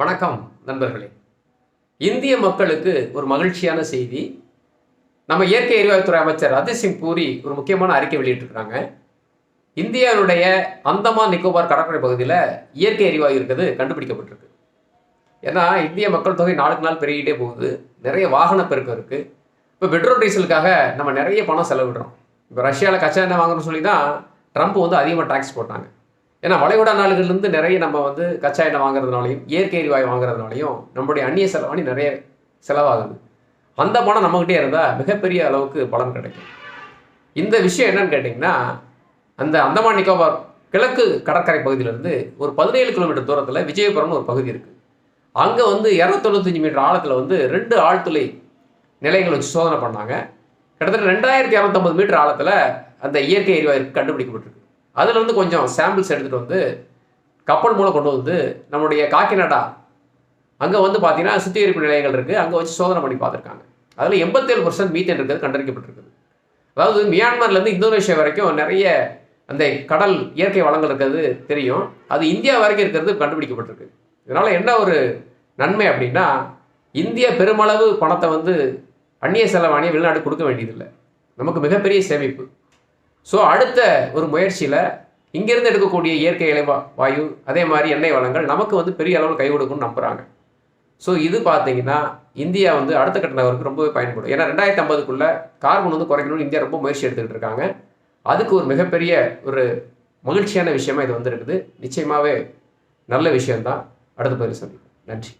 வணக்கம் நண்பர்களே. இந்திய மக்களுக்கு ஒரு மகிழ்ச்சியான செய்தி. நம்ம இயற்கை எரிவாயுத்துறை அமைச்சர் ரதீப் சிங் பூரி ஒரு முக்கியமான அறிக்கை வெளியிட்டிருக்கிறாங்க. இந்தியாவுடைய அந்தமான் நிக்கோபார் கடற்கரை பகுதியில் இயற்கை எரிவாயு இருக்கிறது கண்டுபிடிக்கப்பட்டிருக்கு. ஏன்னா இந்திய மக்கள் தொகை நாளுக்கு நாள் பெருகிட்டே போகுது. நிறைய வாகன பெருக்கம் இருக்குது இப்போ பெட்ரோல் டீசலுக்காக நம்ம நிறைய பணம் செலவிடுறோம். இப்போ ரஷ்யாவில் கச்சா எண்ணெய் வாங்கணும்னு சொல்லி தான் ட்ரம்ப் வந்து அதிகமாக டேக்ஸ் போட்டாங்க. ஏன்னா வளைகுடா நாடுகள்லேருந்து நிறைய நம்ம வந்து கச்சா எண்ணெய் வாங்குறதுனாலையும் இயற்கை எரிவாயு வாங்குறதுனாலையும் நம்மளுடைய அந்நிய செலவாணி நிறைய செலவாகுது. அந்த பணம் நம்மகிட்டே இருந்தால் மிகப்பெரிய அளவுக்கு பலன் கிடைக்கும். இந்த விஷயம் என்னன்னு கேட்டிங்கன்னா அந்த அந்தமான் நிக்கோபார் கிழக்கு கடற்கரை பகுதியிலேருந்து ஒரு பதினேழு கிலோமீட்டர் தூரத்தில் விஜயபுரம்னு ஒரு பகுதி இருக்குது அங்கே வந்து இரநூத்தொண்ணூத்தஞ்சு மீட்டர் ஆழத்தில் வந்து ரெண்டு ஆழ்துளை நிலையங்கள் வச்சு சோதனை பண்ணாங்க. கிட்டத்தட்ட ரெண்டாயிரத்தி இரநூத்தம்பது மீட்டர் ஆழத்தில் அந்த இயற்கை எரிவாயு கண்டுபிடிக்கப்பட்டிருக்கு. அதுலேருந்து கொஞ்சம் சாம்பிள்ஸ் எடுத்துகிட்டு வந்து கப்பல் மூலம் கொண்டு வந்து நம்மளுடைய காக்கிநாடா அங்கே வந்து பார்த்தீங்கன்னா சுத்திகரிப்பு நிலையங்கள் இருக்குது அங்கே வச்சு சோதனை பண்ணி பார்த்துருக்காங்க. அதில் எண்பத்தேழு பர்சன்ட் மீத்தேன் இருக்கிறது கண்டறிக்கப்பட்டிருக்குது அதாவது மியான்மர்லேருந்து இந்தோனேஷியா வரைக்கும் நிறைய அந்த கடல் இயற்கை வளங்கள் இருக்கிறது தெரியும். அது இந்தியா வரைக்கும் இருக்கிறது கண்டுபிடிக்கப்பட்டிருக்கு. இதனால் என்ன ஒரு நன்மை அப்படின்னா இந்தியா பெருமளவு பணத்தை வந்து அந்நிய செலவாணியை வெளிநாடு கொடுக்க வேண்டியதில்லை. நமக்கு மிகப்பெரிய சேமிப்பு. ஸோ அடுத்த ஒரு முயற்சியில் இங்கேருந்து எடுக்கக்கூடிய இயற்கை இலை வாயு அதே மாதிரி எண்ணெய் வளங்கள் நமக்கு வந்து பெரிய அளவில் கை கொடுக்கும்னு நம்புகிறாங்க ஸோ இது பார்த்தீங்கன்னா இந்தியா வந்து அடுத்த கட்ட நகருக்கு ரொம்பவே பயன்படும். ஏன்னா ரெண்டாயிரத்தி ஐம்பதுக்குள்ளே கார்பன் வந்து குறைக்கணும்னு இந்தியா ரொம்ப முயற்சி எடுத்துக்கிட்டு இருக்காங்க. அதுக்கு ஒரு மிகப்பெரிய ஒரு மகிழ்ச்சியான விஷயமா இது வந்து இருக்குது நிச்சயமாகவே நல்ல விஷயம்தான். அடுத்த பதிவு சந்திப்போம். நன்றி.